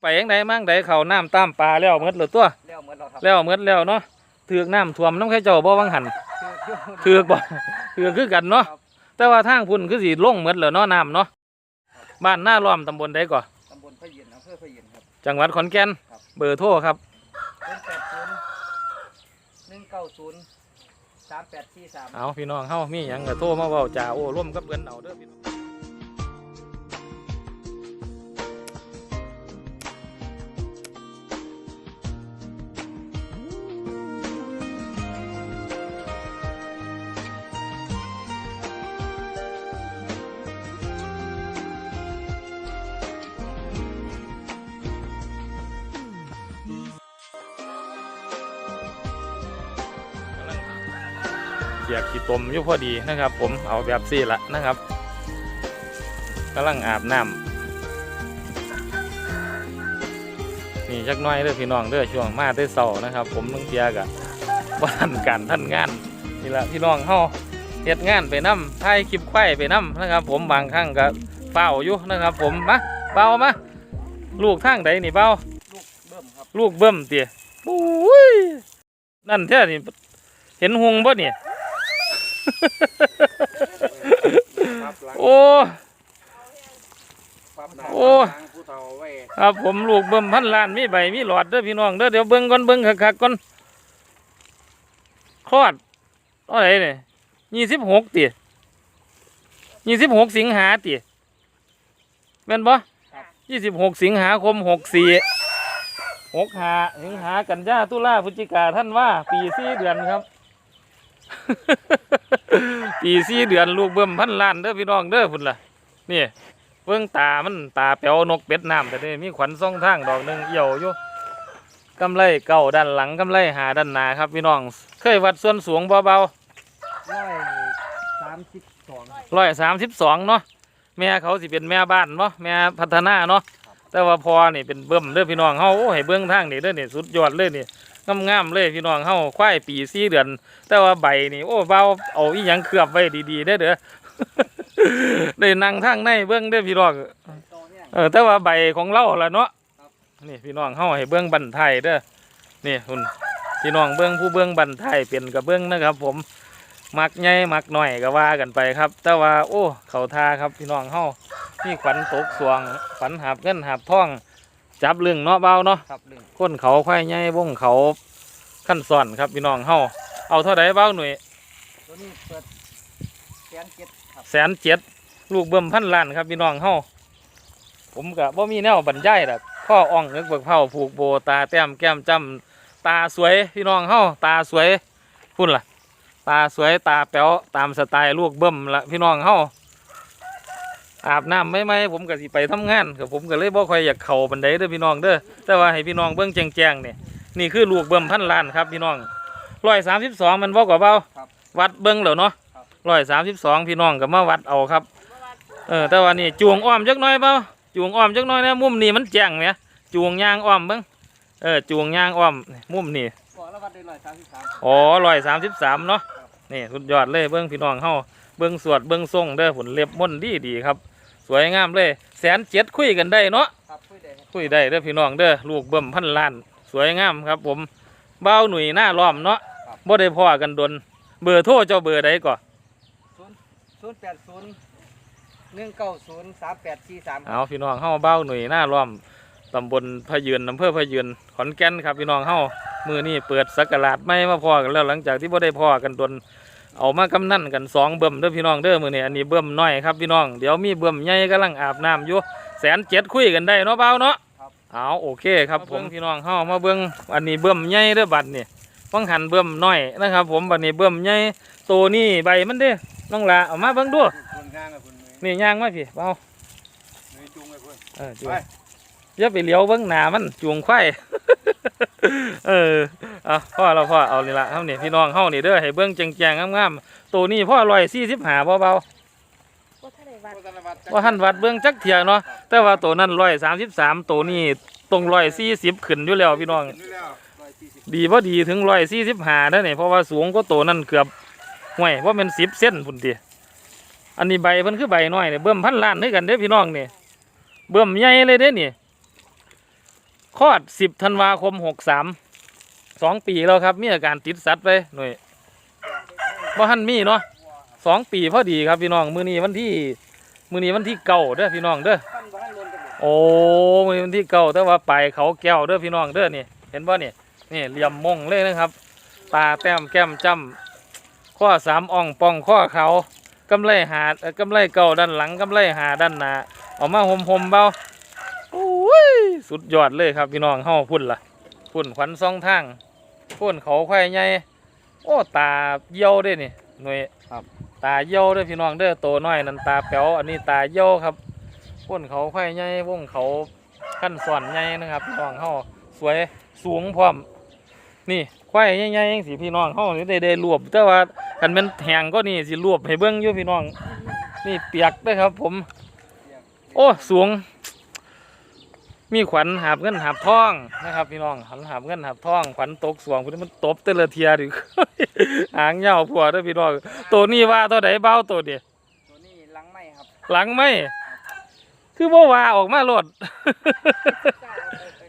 ไปยังไดมั่งไดเขาน้ำตามปลาแล้วหมดเลยตัวแล้วเหมือนเราครับแล้วหมดแล้วเนาะถือกน้ำท่วมน้ำไข่เจ้าบ่วังหันคือถือกบ่ถือกคือกันเนาะครับแต่ว่าทางพุ่นคือสิลงหมดแล้วเนาะน้ำเนาะบ้านหน้าล้อมตำบลใดก่อตำบลพระยินอำเภอพระยินครับจังหวัดขอนแก่นครับเบอร์โทรครับเป็นแปดศูนย์หนึ่งเก้าศูนย์สามแปดสี่สามเอาพี่น้องเฮามีหยังก็โทรมาเว้าจาโอ้ร่วมกับเพิ่นเอาเด้อพี่น้อง สียกขี้ตมอยู่พอดีนะครับ ผมเอาแบบซี่ละนะครับกำลังอาบน้ำนี่จักน้อยเด้อพี่น้องเด้อช่วงมาได้เสาร์นะครับ ผมต้องเทียกะบ้านการท่านงานนี่ละพี่น้องเฮาเฮ็ดงานไปน้ำถ่ายคลิปไข่ไปน้ำนะครับ ผมบางครั้งก็เฝ้าอยู่นะครับ ผมมาเบามาลูกทางใดนี่เบาลูกเบิ่มครับลูกเบิ่มเตี๋ยโอ้ยนั่นแท้นี่เห็นหงบ่เนี่ย โอ้โอ้าไว้ครับผมลูกเบิ่มพันล้านมีใบมีหลอดเด้อพี่น้องเด้อเดี๋ยวเบิ่งก่อนเบิ่งคักๆก่อนคลอดเท่าไรเนี่ยยี่สิบหกเตี๋ยยี่สิบหกสิงหาเตี๋ยแม่นบ่ยี่สิบหกสิงหาคมหกสี่หกหาสิงหากันยาตุลาพฤศจิกาท่านว่า ปีสี่เดือนครับ ปีสี่เดือนลูกเบิ่มพันล้านเด้อพี่น้องเด้อพุ่นล่ะนี่เบื้องตามันตาเปียวนกเป็ดน้ำแต่นี่มีขวัญซ่องทางดอกหนึ่งเอี่ยวอยู่กำไรเก่าด้านหลังกำไรหาด้านหน้าครับพี่น้องเคยวัดส่วนสูงเบาร้อยสามสิบสองๆร้อยสามสิบสองเนาะแม่เขาสิเป็นแม่บ้านเนาะแม่พัฒนาเนาะแต่ว่าพอนี่เป็นเบิ่มเด้อพี่น้องเฮาโอ้ให้เบื้องทางนี่เด้อนี่สุดยอดเลยนี่ งามๆเลยพี่น้องเฮาควายปีสี่เดือน แต่ว่าใบนี่โอ้เบาเอาอีหยังเคลือบไว้ดีๆเด้เด้อได้นั่งทางในเบื้องเด้พี่น้องเออแต่ว่าใบของเราละเนาะนี่พี่น้องเฮาให้เบื้องบันไทยเด้อนี่คุณพี่น้องเบื้องผู้เบื้องบันไทยเป็นกับเบื้องนะครับ ผมมักใหญ่มักหน่อยก็ว่ากันไปครับ แต่ว่าโอ้เขาทาครับพี่น้องเฮานี่ขวัญตกสวงขวัญหาบเงินหาบทอง จับลึงเนาะเบาเนาะครับเรื่องก้นเขาควายใหญ่วงเขาขั้นซ่อนครับพี่น้องเฮาเอาเท่าไดเบาหน่วยตัวนี้เปิดแสนเจ็ดครับแสนเจ็ดลูกเบิ่มพันล้านครับพี่น้องเฮาผมกะบ่มีแนวบรรยายดอกข้ออ่องนึกเบิกเผาผูกโบตาแต้มแก้มจำตาสวยพี่น้องเฮาตาสวยพุ่นล่ะ ตาสวยตาแป๋วตามสไตล์ลูกเบิ่มละพี่น้องเฮา อาบน้ำไม่ไหมผมก็สิไปทำงานก็ผมก็เลยบ่ค่อยอยากเข้าบันไดเด้อพี่น้องเด้อแต่ว่าให้พี่น้องเบิ่งแจ้งๆนี่นี่คือลูกเบิ่มพันล้านครับพี่น้องร้อยสามสิบสองมันบ่กว่าเบาครับวัดเบิ่งแล้วเนาะครับร้อยสามสิบสองพี่น้องก็มาวัดเอาครับเออแต่ว่านี่จูงอ้อมจักหน่อยเปล่าจูงอ้อมจักหน่อยนะมุมนี่มันแจ้งเนี่ยจูงยางอ้อมเบิ่งเออจูงยางอ้อมมุมนี่ก่อนละวัดได้ร้อยสามสิบสามอ๋อร้อยสามสิบสามเนาะนี่สุดยอดเลยเบิ้งพี่น้องเฮา เบิ้งสวดเบิ้งทรงเด้อผลเล็บม่นดีดีครับ สวยงามเลยแสนเจ็ดคุยกันได้เนาะครับคุยได้ครับคุยได้เด้อพี่น้องเด้อลูกเบิ่มพันล้าน สวยงามครับ ผมเบ้าหนุ่ยหน้าล้อมเนาะบ่ได้พ่อกันดน เบอร์โทรเจ้าเบอร์ใดก่อนศูนย์ศูนย์แปดศูนย์หนึ่งเก้าศูนย์สามแปดสี่สามเอาพี่น้องเฮาเบ้าหนุ่ยหน้าล้อมตำบลพะยืนอำเภอพะยืนขอนแก่นครับพี่น้องเฮามือนี้เปิดสักราชไม่มาพอกันแล้วหลังจากที่บ่ได้พอกันดน เอามากำนั่นกันสองเบิ่มเด้อพี่น้องเด้อมือนี้อันนี้เบิ่มน้อยครับพี่น้องเดี๋ยวมีเบิ่มใหญ่กำลังอาบน้ำอยู่แสนเจ็ดคุยกันได้เนาะเบ้าเนาะเอาโอเคครับผมพี่น้องเฮามาเบิ่งอันนี้เบิ่มใหญ่เด้อบัดนี่ฟังหันเบิ่มน้อยนะครับ ผมบัดนี้เบิ่มใหญ่โตนี่ใบมันเด้อน้องละเอามาเบิ่งดูคุณงานกับคุณนี่ย่างมาพี่เบ้าเนยจุงเลยคุณเออจูงไปอย่าไปเลี้ยวเบิ้งหน้ามันจูงควายเออเอาพ่อเราพ่อเอานี่ละเฮานี่พี่น้องเฮานี่เด้อให้เบิ้งแจงๆงามๆตัวนี้พ่อร้อยสี่สิบห้าเบาบ่ทันได้วัดๆว่าหันวัดเบิ้งจักเถียเนาะแต่ว่าตัวนั้นร้อยสามสิบสามตัวนี้ตรงร้อยสี่สิบขึ้นอยู่แล้วพี่น้องร้อยสี่สิบดีพอดีถึงร้อยสี่สิบห้าเด้อนี่เพราะว่าสูงก็ตัวนั้นเกือบห่วยว่ามันสิบเส้นพุ่นติอันนี้ใบเพิ่นคือใบน้อยเนี่ยเบิ่มพันล้านด้วยกันเด้อพี่น้องนี่เบิ่มใหญ่เลยเด้อนี่คลอดสิบธันวาคมหกสาม สองปีแล้วครับ มีอาการติดสัตว์ไปหน่วยบ่หันมีเนาะสองปีพอดีครับพี่น้องมือนี้วันที่มือนี้วันที่เก่าเด้อพี่น้องเด้อโอ้มือนี้วันที่เก่าแต่ว่าไปเขาแก้วเด้อพี่น้องเด้อนี่เห็นบ่เนี่ยนี่เหลี่ยมมงเลยนะครับตาแต้มแก้มจ้ำข้อสามอ่องป่องข้อเขากำไรหาเอ่อกำไรเก่าด้านหลังกำไรหาด้านหน้าออกมาหมๆเบาโอ้ยสุดยอดเลยครับพี่น้องเฮาพุ่นละพุ่นขวัญซองทาง พ่นเขาควายใหญ่โอ้ตาเยี่ยวด้นี่หน่วยครับตาเยี่ยวด้อพี่น้องเด้อโตน้อยนั่นตาแป๋วอันนี้ตาเยี่ยวครับพ่นเขาควายใหญ่วงเขาขั้นสอนใหญ่นะครับพี่น้องเฮาสวยสูงพร้อมนี่ควายใหญ่ๆจังสิพี่น้องเฮาได้ได้รวบแต่ว่าคันมันแหงก็นี่สิรวบให้เบิ่งอยู่พี่น้อง นี่เปียกด้อครับ ผม โอ้สูง มีขวัญหาบเงินหาบทองนะครับพี่น้องหันหาบเงินหาบทองขวัญตกสวงพุ่นมันตบแต่ละเทียดิหางยาวผัวเด้อพี่น้องตัวนี้ว่าตัวใดเบ้าตัวเดียตัวนี้หลังไม่ครับ หลังไม่คือบ่ว่าออกมาโลด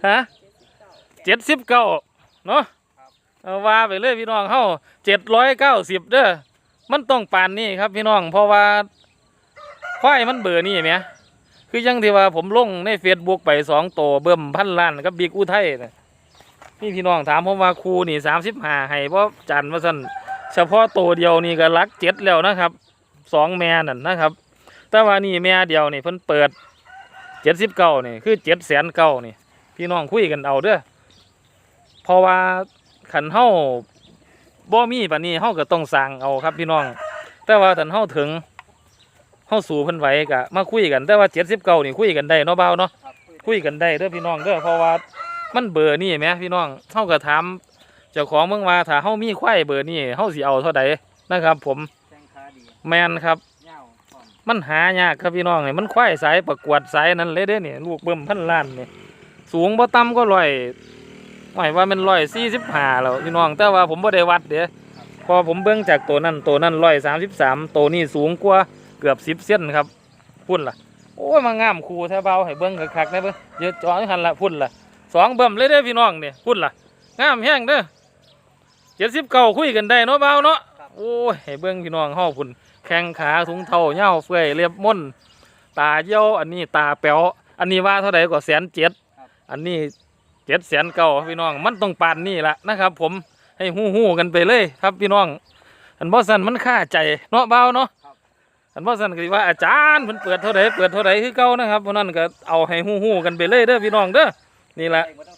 ฮะเจ็ดสิบเก้าเนาะเอาว่าไปเลยพี่น้องเฮาเจ็ดร้อยเก้าสิบเด้อมันต้องปานนี้ครับพี่น้องเพราะว่าควายมันเบอร์นี่ไหม คือยังที่ว่าผมลงในเฟซบุ๊กไปสองโตวเบิ่มพันล้านกับบิ๊กอุทัยนะนี่พี่น้องถามผมว่าครูนี่สามสิบห้าให้เพราะจันว่าสั่นเฉพาะตัวเดียวนี่ก็รักเจ็ดแล้วนะครับสองแม่นั่นนะครับ แต่ว่านี่แม่เดียวนี่เพิ่นเปิดเจ็ดสิบเก้านี่คือเจ็ดแสนเก้านี่ พี่น้องคุยกันเอาเด้อเพราะว่าขันเฮาบ่มีปานนี้เฮาก็ต้องสั่งเอาครับพี่น้อง แต่ว่าถ้าเฮาถึง เฮาสู่เพิ่นไหวก็มาคุยกันแต่ว่า79นี่คุยกันได้เนาะเบาเนาะครับคุยกันได้เด้อพี่น้องเด้อเพราะว่ามันเบอร์นี่แหมพี่น้องเฮาก็ถามเจ้าของเมืองว่าถ้าเฮามีควายเบอร์นี่เฮาสิเอาเท่าใดนะครับ ผมแข้งขาดีแมนครับเงาวพร้อมมันหายากครับพี่น้องนี่มันควายสายประกวดสายนั้นเลยเด้อนี่ลูกเบิ่มพันล้านนี่สูงบ่ต่ำก็ร้อยหมายว่ามันร้อยสี่สิบห้าแล้วพี่น้อง แต่ว่าผมบ่ได้วัดเด้อพอผมเบิ่งจากตัวนั้นตัวนั้นร้อยสามสิบสามตัวนี้สูงกว่า เกือบสิบ10เซนครับพุ่นล่ะโอ้ยมางามคูแท้เบาให้เบิ่งคักๆได้เบิ่งเยอะจอหันละพุ่นล่ะสองเบิ่มเลยเด้อพี่น้องนี่พุ่นล่ะงามแห้งเด้อเจ็ดสิบเก้าคุยกันได้เนาะเบาเนาะโอ้ยให้เบิ่งพี่น้องเฮาพุ่นแข้งขาถุงเท้าเหย้าเฟื่อยเรียบม่นตาเยี่ยวอันนี้ตาแป๋วอันนี้ว่าเท่าไหร่ก็แสนเจ็ดอันนี้เจ็ดแสนเก้าพี่น้องมันต้องปานนี่ละนะครับ ผมให้หู้หู้ๆกันไปเลยครับพี่น้องอันบ่สันมันค่าใจเนาะเบาเนาะ อันบ่สันก็ว่าอาจารย์เพิ่นเปิดเท่าไรเปิดเท่าไรคือเก่านะครับเพราะนั้นก็เอาให้หู้หู้ๆกันไปเลยเด้อพี่น้องเด้อนี่ละได้หล้ว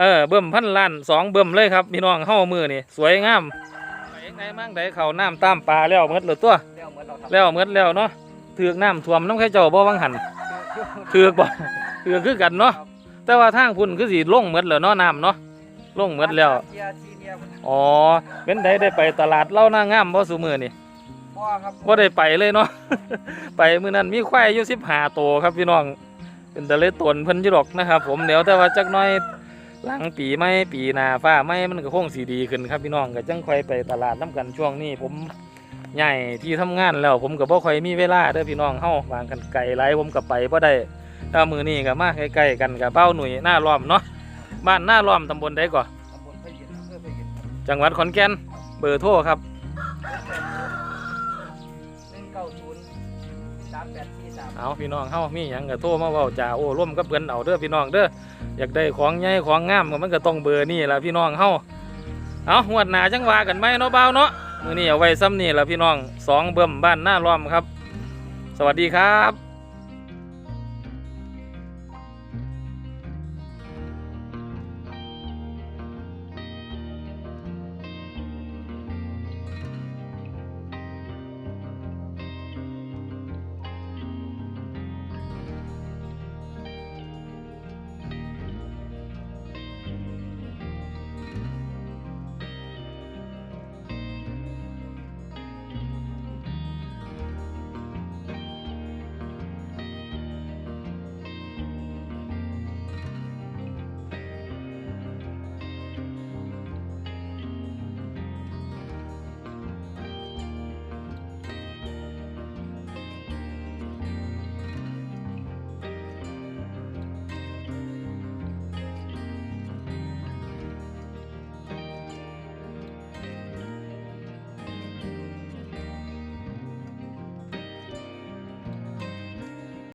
เออเบิ่มพันล้านสองเบิ่มเลยครับพี่น้องเฮามือนี่สวยงามไปไงมั่งไดเขาน้ำตามปลาแล้วหมดเลยตัวเลี้ยวหมดเราแล้วหมดแล้วเนาะถือกน้ำท่วมน้ำไข่เจ้าบ่วังหันถือกบ่ถือกคือกันเนาะแต่ว่าทางพุ่นคือสิลงหมดแล้วเนาะน้ำเนาะลงหมดแล้วอ๋อเป็นไดได้ไปตลาดเล่าหน้างามบ่ซุมื้อนี่ บ่ครับบ่ได้ไปเลยเนาะ ไปมื้อนั้นมีควายอยู่15ตัวครับพี่น้อง เป็นตะเลตนเพิ่นอยู่ดอกนะครับ ผมเดี๋ยวแต่ว่าจักหน่อยหลังปีใหม่ปีหน้าฟ้าใหม่มันก็คงสิดีขึ้นครับพี่น้องก็จังค่อยไปตลาดน้กันช่วงนี้ ผมใหญ่ที่ทำงานแล้ว ผมก็บ่ค่อยมีเวลาเด้อพี่น้องเฮาบางกันไกลหลายผมก็ไปบ่ได้ถ้ามือนี้ก็มาใกล้ๆกันกับเบ้าหนุ่ยหน้าล้อมเนาะบ้านหน้าล้อมตำบลใดก่อตำบลพะยินอำเภอพะยินจังหวัดขอนแก่นเบอร์โทรครับามแปดสี่สามเอาพี่น้องเฮามีหยังก็โทรมาเว้าจ่าโอ้ร่วมกับเพิ่นเอาเด้อพี่น้องเด้ออยากได้ของใหญ่ของงามก็มันก็ต้องเบอร์นี่ล่ะพี่น้องเฮาเอาหวดหน้าจังว่ากันไหมเนาะเบาเนาะมื้อนี้เอาไว้ซ้ำนี่ล่ะพี่น้องสองเบิ่มบ้านหน้าล้อมครับ สวัสดีครับ